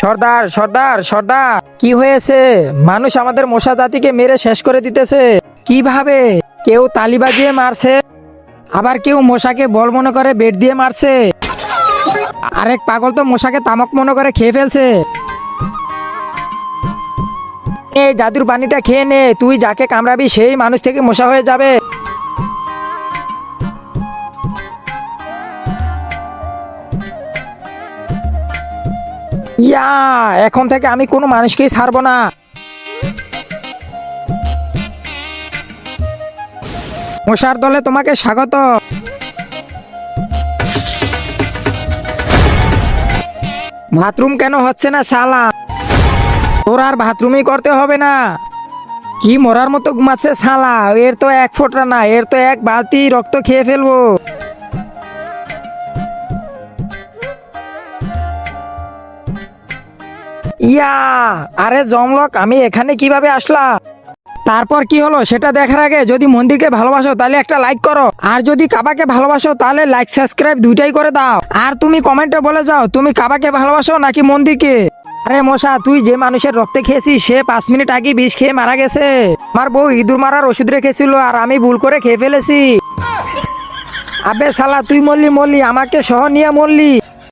সর্দার সর্দার সর্দার। কি হয়েছে? মানুষ আমাদের মশা জাতিকে মেরে শেষ করে দিতেছে। কীভাবে? কেউ তালি বাজিয়ে মারছে। আবার কেউ মশাকে বল মনে করে বেড দিয়ে মারছে। আরেক পাগল তো মশাকে তামাক মনে করে খেয়ে ফেলছে। এই জাদুর পানিটা খেয়ে নে। তুই যাকে কামড়াবি, সেই মানুষ থেকে মশা হয়ে যাবে। ইয়া, এখন থেকে আমি কোনো মানুষকেই ছাড়বো না। মশার দলে তোমাকে স্বাগত। বাথরুম কেন হচ্ছে না শালা? তোর আর বাথরুমই করতে হবে না। কি মরার মতো ঘুমাচ্ছে শালা? এর তো এক ফোঁটা না, এর তো এক বালতি রক্ত খেয়ে ফেলব। ইয়া, আরে জমলক, আমি এখানে কীভাবে আসলাম? তারপর কি হলো সেটা দেখার আগে যদি মন্দিরকে ভালোবাসো তাহলে একটা লাইক করো। আর যদি কাবাকে ভালোবাসো তাহলে লাইক সাবস্ক্রাইব দুইটাই করে দাও। আর তুমি কমেন্টে বলে যাও, তুমি কাবাকে ভালোবাসো নাকি মন্দিরকে? আরে মশা, তুই যে মানুষের রক্তে খেয়েছিস, সে পাঁচ মিনিট আগে বিষ খেয়ে মারা গেছে। আমার বউ ইঁদুর মারার ওষুধ রেখেছিল আর আমি ভুল করে খেয়ে ফেলেছি। আবে সালা তুই মরলি মরলি, আমাকে সহ নিয়ে মরলি।